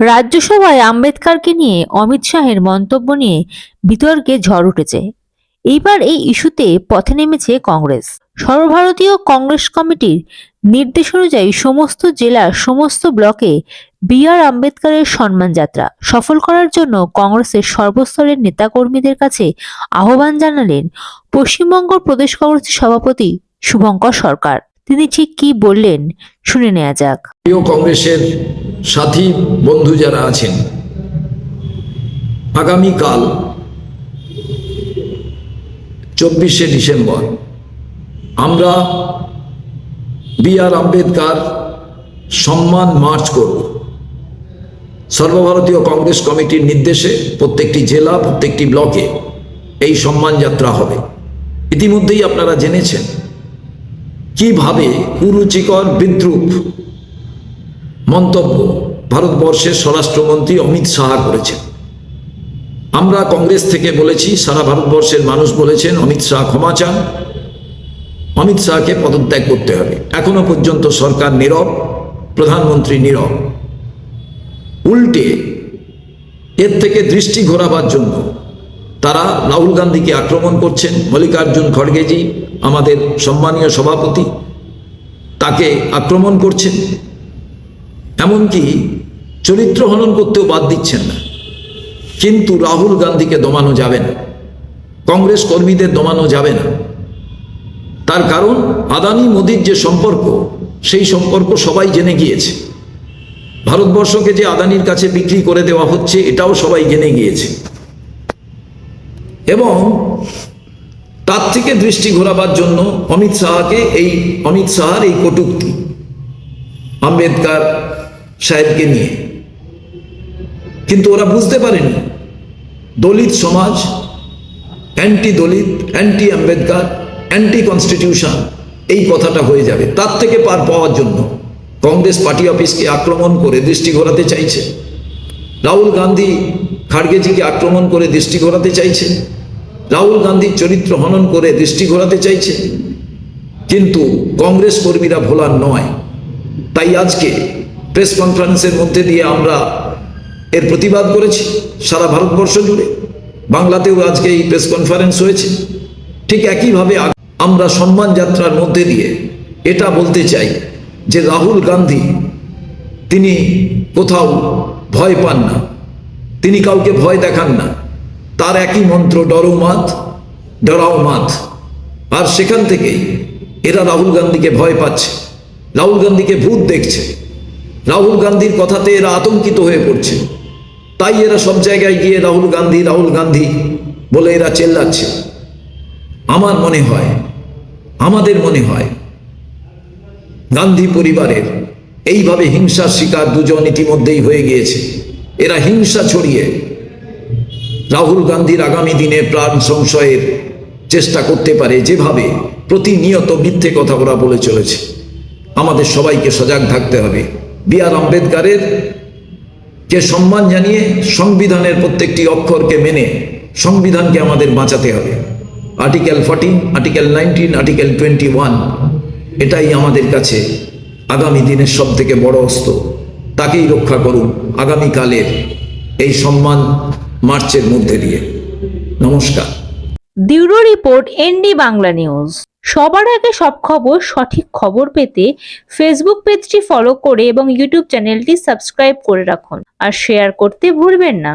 রাজ্যসভায় আম্বেদকরকে নিয়ে অমিত শাহের মন্তব্য নিয়ে বিতর্কে ঝড় উঠেছে। এইবার এই ইস্যুতে পথে নেমেছে কংগ্রেস। সর্বভারতীয় কংগ্রেস কমিটির নির্দেশ অনুযায়ী সমস্ত জেলার সমস্ত ব্লকে বি আর আম্বেদকরের সম্মান যাত্রা সফল করার জন্য কংগ্রেসের সর্বস্তরের নেতাকর্মীদের কাছে আহ্বান জানালেন পশ্চিমবঙ্গ প্রদেশ কংগ্রেসের সভাপতি শুভঙ্কর সরকার। তিনি ঠিক কি বললেন শুনে নেওয়া যাক। প্রিয় কংগ্রেসের সাথী বন্ধু যারা আছেন, আগামীকাল চব্বিশে ডিসেম্বর আমরা বি আর আম্বেদকর সম্মান মার্চ করব। সর্বভারতীয় কংগ্রেস কমিটির নির্দেশে প্রত্যেকটি জেলা, প্রত্যেকটি ব্লকে এই সম্মান যাত্রা হবে। ইতিমধ্যেই আপনারা জেনেছেন কীভাবে কুরুচিকর বিদ্রুপ মন্তব্য ভারতবর্ষের স্বরাষ্ট্রমন্ত্রী অমিত শাহা করেছেন। আমরা কংগ্রেস থেকে বলেছি, সারা ভারতবর্ষের মানুষ বলেছেন, অমিত শাহ ক্ষমা চান। অমিত শাহকে পদত্যাগ করতে হবে। এখনও পর্যন্ত সরকার নীরব, প্রধানমন্ত্রী নীরব। উল্টে এর থেকে দৃষ্টি ঘোরাবার জন্য তারা রাহুল গান্ধীকে আক্রমণ করছেন মল্লিকার্জুন খড়গেজি, আমাদের সম্মানীয় সভাপতি, তাকে আক্রমণ করছেন। এমনকি চরিত্র হনন করতেও বাদ দিচ্ছেন না। কিন্তু রাহুল গান্ধীকে দমানো যাবে না। কংগ্রেস কর্মীদের দমানো যাবে না। তার কারণ, আদানি মোদির যে সম্পর্ক, সেই সম্পর্ক সবাই জেনে গিয়েছে। ভারতবর্ষকে যে আদানির কাছে বিক্রি করে দেওয়া হচ্ছে, এটাও সবাই জেনে গিয়েছে। এবং তার থেকে দৃষ্টি ঘোরাবার জন্য অমিত শাহকে এই, অমিত শাহর এই কটূক্তি আম্বেদকার সাহেবকে নিয়ে। কিন্তু ওরা বুঝতে পারেনি, দলিত সমাজ anti Dalit anti Ambedkar anti constitution এই কথাটা হয়ে যাবে। তার থেকে পার পাওয়ার জন্য কংগ্রেস পার্টি অফিসকে আক্রমণ করে দৃষ্টি ঘোরাতে চাইছে। রাহুল গান্ধী খাড়গেজিকে আক্রমণ করে দৃষ্টি ঘোরাতে চাইছে। রাহুল গান্ধীর চরিত্র হনন করে দৃষ্টি ঘোরাতে চাইছে। কিন্তু কংগ্রেস কর্মীরা ভোলার নয়। তাই আজকে প্রেস কনফারেন্সের মধ্যে দিয়ে আমরা এর প্রতিবাদ করেছি সারা ভারতবর্ষ জুড়ে। বাংলাতেও আজকে এই প্রেস কনফারেন্স হয়েছে। ঠিক একইভাবে আমরা সম্মান যাত্রার মধ্যে দিয়ে এটা বলতে চাই যে রাহুল গান্ধী, তিনি কোথাও ভয় পান না। তিনি কাউকে ভয় দেখান না। তার একই মন্ত্র, ডরো মাত, ডরাও মাত। আর সেখান থেকেই এরা রাহুল গান্ধীকে ভয় পাচ্ছে, রাহুল গান্ধীকে ভূত দেখছে। রাহুল গান্ধীর কথাতে এরা আতঙ্কিত হয়ে পড়ছে। তাই এরা সব জায়গায় গিয়ে রাহুল গান্ধী রাহুল গান্ধী বলে এরা চেল্লাচ্ছে। আমার মনে হয়, আমাদের মনে হয়, গান্ধী পরিবারের এইভাবে হিংসার শিকার দুজন ইতিমধ্যেই হয়ে গিয়েছে। এরা হিংসা ছড়িয়ে রাহুল গান্ধীর আগামী দিনে প্রাণ সংশয়ের চেষ্টা করতে পারে যেভাবে প্রতিনিয়ত মিথ্যে কথা ওরা বলে চলেছে। আমাদের সবাইকে সজাগ থাকতে হবে। বি আর আম্বেদকারের কে সম্মান জানিয়ে সংবিধানের প্রত্যেকটি অক্ষরকে মেনে সংবিধানকে আমাদের বাঁচাতে হবে। Article fourteen, article nineteen, article twenty one, এটাই আমাদের কাছে আগামী দিনের সব থেকে বড় অস্ত্র। তাকেই রক্ষা করুন আগামীকালের এই সম্মান মার্চের মধ্যে দিয়ে। নমস্কার। Bureau report, ND Bangla news. সবার আগে সব খবর, সঠিক খবর পেতে ফেসবুক পেজটি ফলো করে এবং ইউটিউব চ্যানেলটি সাবস্ক্রাইব করে রাখুন। আর শেয়ার করতে ভুলবেন না।